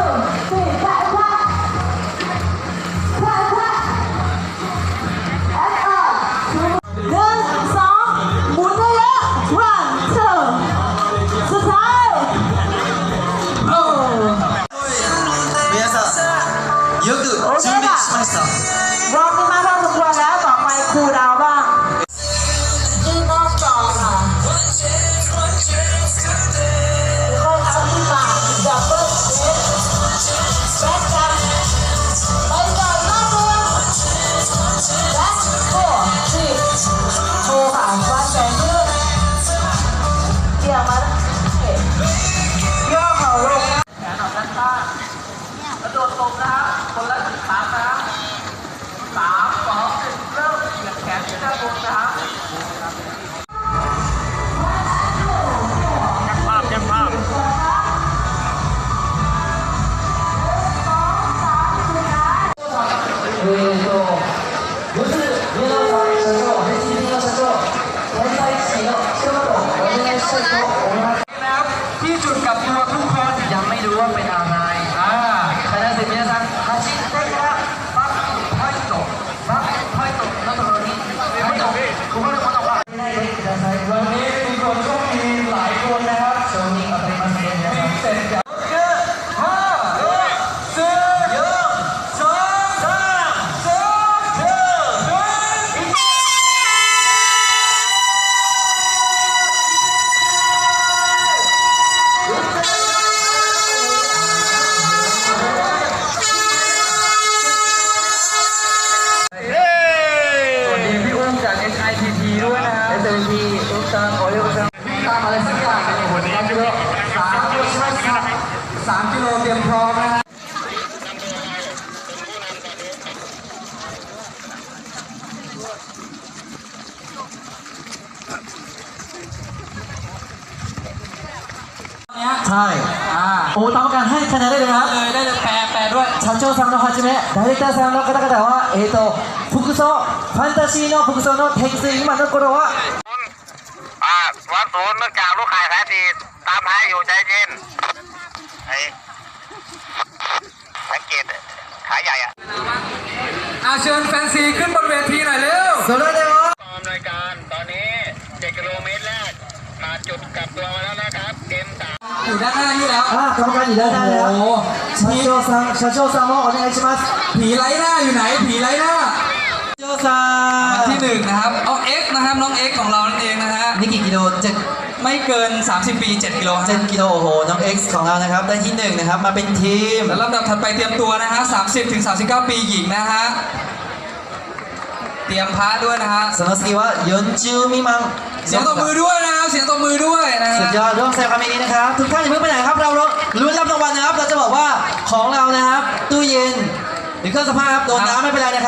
um, dois, vai! ตงนะครับ คนละสิบครั้งนะครับสามสองหนึ่งเริ่มเหยียดแขนที่ด้านบนนะครับแคปภาพแคปภาที่จุดกับตัวทุกคนยังไม่รู้ว่าเป็นอะไรอ่า คณะสิ皆さん走ってからパッパッとパッパッとのところにパッとここでことはวันนี้มีคนโชคดีหลายคนนะครับโชคดีเอาไปมาเซ็นนะครับ นะครับ SLP อุ้มซังโอเลี้ยวซังตามอะไรสักอย่างเนี่ยวันนี้กิโลสามกิโลสามกิโลเตรียมพร้อมนะฮะ ใช่ อ่า โอ้ตามการให้คะแนนได้เลยครับ เลยได้เลยแปลแปลด้วย 社長さんのはじめ、ダイレクターさんの方々は、えーと、服装、ファンタジーの服装の点数、今の頃は、 อ่าวันศูนย์เนื่องจากลูกขายสายตีตามหาอยู่ใจเย็นไอ้สังเกตขายใหญ่อะ อาเชิญแฟนซีขึ้นบนเวทีหน่อยเร็ว それで อยู่ด้านหน้านี่แล้วอ่ากรรมการอยู่ด้านหน้าแล้วโอ้โหชาโชซังชาโชซังโมาออกเนชิมัสผีไร้หน้าอยู่ไหน ผีไร้หน้าโชซังที่หนึ่งนะครับเอาเอ็กนะครับน้องเอ็กของเรานั่นเองนะฮะนี่กี่กิโลเจ็ดไม่เกิน 30 ปี 7 กิโลเจ็ดกิโลโอ้โหน้องเอ็กของเรานะครับได้ที่หนึ่งนะครับมาเป็นทีมแล้วลำดับถัดไปเตรียมตัวนะฮะ30ถึง39 ปีหญิงนะฮะเตรียมพระด้วยนะฮะสำหรับสีว่ายินจิวมิมังเสียงตบมือด้วยนะ เสียงตบมือด้วยนะสุดยอดร่วมแสดงความยินดีนะครับ ทุกท่านอย่าเพิ่งไปไหนครับ เราลุ้นรับรางวัลนะครับ เราจะบอกว่าของเรานะครับ ตู้เย็นหรือเครื่องสภาพโดนน้ำไม่เป็นไรนะครับ